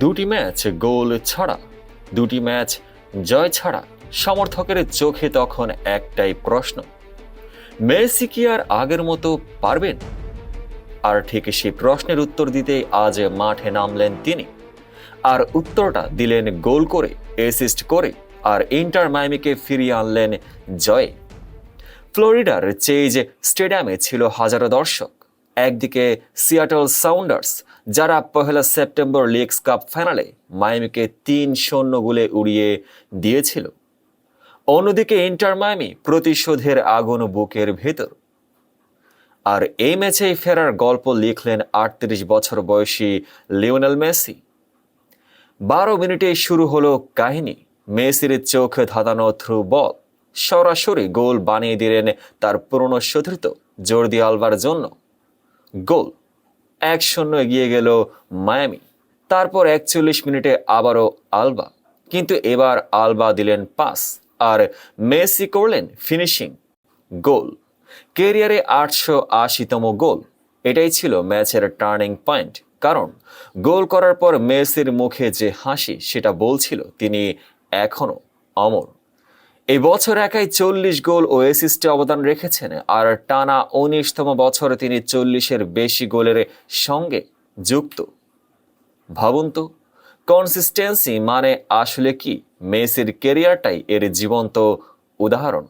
দুটি ম্যাচ গোল ছাড়া, দুটি ম্যাচ জয় ছাড়া, সমর্থকের চোখে তখন একটাই প্রশ্ন, মেসি কি আর আগের মতো পারবেন? আর ঠিক সেই প্রশ্নের উত্তর দিতেই আজ মাঠে নামলেন তিনি। আর উত্তরটা দিলেন গোল করে অ্যাসিস্ট করে, আর ইন্টার মাইমিকে ফিরিয়ে আনলেন জয়ে। ফ্লোরিডার চেজ স্টেডিয়ামে ছিল হাজারো দর্শক। একদিকে সিয়াটল সাউন্ডার্স, যারা পহেলা সেপ্টেম্বর লিগস কাপ ফাইনালে মাইমিকে তিন শূন্য গোলে উড়িয়ে দিয়েছিল। অন্যদিকে ইন্টার মাইমি প্রতিশোধের আগুন বুকের ভেতর। আর এই ম্যাচেই ফেরার গল্প লিখলেন আটত্রিশ বছর বয়সী লিওনেল মেসি। বারো মিনিটে শুরু হলো কাহিনী, মেসির চোখ ধাঁধানো থ্রু বল। সরাসরি গোল বানিয়ে দিলেন তার পুরনো সতীর্থ জর্দি আলবার জন্য। গোল। এক শূন্য এগিয়ে গেল মায়ামি। তারপর একচল্লিশ মিনিটে আবারও আলবা। কিন্তু এবার আলবা দিলেন পাস আর মেসি করলেন ফিনিশিং। গোল। কেরিয়ারে আটশো আশিতম গোল। এটাই ছিল ম্যাচের টার্নিং পয়েন্ট। কারণ গোল করার পর মেসির মুখে যে হাসি, সেটা বলছিল তিনি এখনও অমর। এই বছর একাই চল্লিশ গোল ও অ্যাসিস্টে অবদান রেখেছেন। আর টানা উনিশতম বছরে তিনি চল্লিশের বেশি গোলের সঙ্গে যুক্ত। ভাবুন তো কনসিস্টেন্সি মানে আসলে কি? মেসির কেরিয়ারটাই এর জীবন্ত উদাহরণ।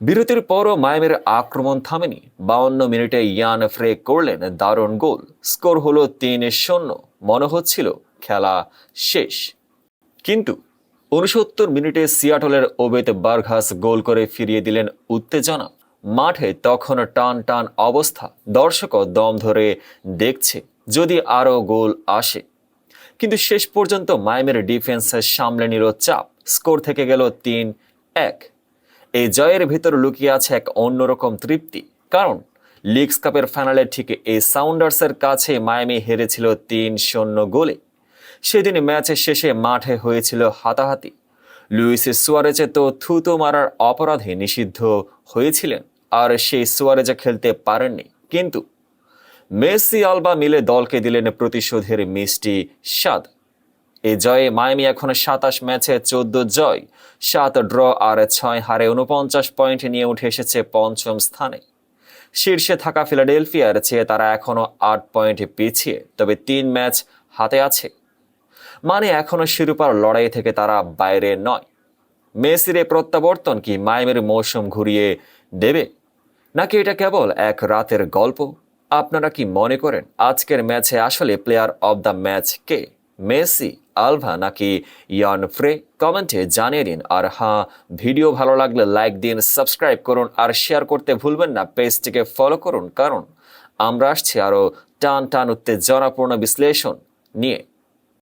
বিরতির পরও মায়ামের আক্রমণ থামেনি। বাউন্ন মিনিটে ইয়ান ফ্রে করলেন দারুণ গোল। স্কোর হলো তিন শূন্য। মনে হচ্ছিল খেলা শেষ। কিন্তু উনসত্তর মিনিটে সিয়াটলের ওবেত বার্ঘাস গোল করে ফিরিয়ে দিলেন উত্তেজনা। মাঠে তখন টান টান অবস্থা। দর্শকও দম ধরে দেখছে, যদি আরও গোল আসে। কিন্তু শেষ পর্যন্ত মাইমের ডিফেন্স সামলে নিল চাপ। স্কোর থেকে গেল তিন, এক। এই জয়ের ভিতর লুকিয়ে আছে এক অন্যরকম তৃপ্তি। কারণ লিগস কাপের ফাইনালে ঠিক এই সাউন্ডার্সের কাছে মায়ামি হেরেছিল তিন শূন্য গোলে। সেদিন ম্যাচের শেষে মাঠে হয়েছিল হাতাহাতি। লুইস সুয়ারেজে তো থুতো মারার অপরাধে নিষিদ্ধ হয়েছিলেন, আর সেই সুয়ারেজে খেলতে পারেননি। কিন্তু মেসি আলবা মিলে দলকে দিলেন প্রতিশোধের মিষ্টি স্বাদ। এই জয়ে মায়ামি এখন সাতাশ ম্যাচে চোদ্দ জয়, সাত ড্র আর ছয় হারে উনপঞ্চাশ পয়েন্ট নিয়ে উঠে এসেছে পঞ্চম স্থানে। শীর্ষে থাকা ফিলাডেলফিয়ার চেয়ে তারা এখনও আট পয়েন্ট পিছিয়ে, তবে তিন ম্যাচ হাতে আছে। মানে এখনও শিরোপার লড়াই থেকে তারা বাইরে নয়। মেসির এই প্রত্যাবর্তন কি মায়ামির মৌসুম ঘুরিয়ে দেবে? নাকি এটা কেবল এক রাতের গল্প? আপনারা কি মনে করেন আজকের ম্যাচে আসলে প্লেয়ার অব দ্য ম্যাচ কে? মেসি, আলভা নাকি ইয়ান ফ্রে? কমেন্টে জানিয়ে দিন। আর হ্যাঁ ভিডিও ভালো লাগলে লাইক দিন সাবস্ক্রাইব করুন আর শেয়ার করতে ভুলবেন না। পেজটিকে ফলো করুন। কারণ আমরা আসছি আরও টান টান উত্তেজনাপূর্ণ বিশ্লেষণ নিয়ে।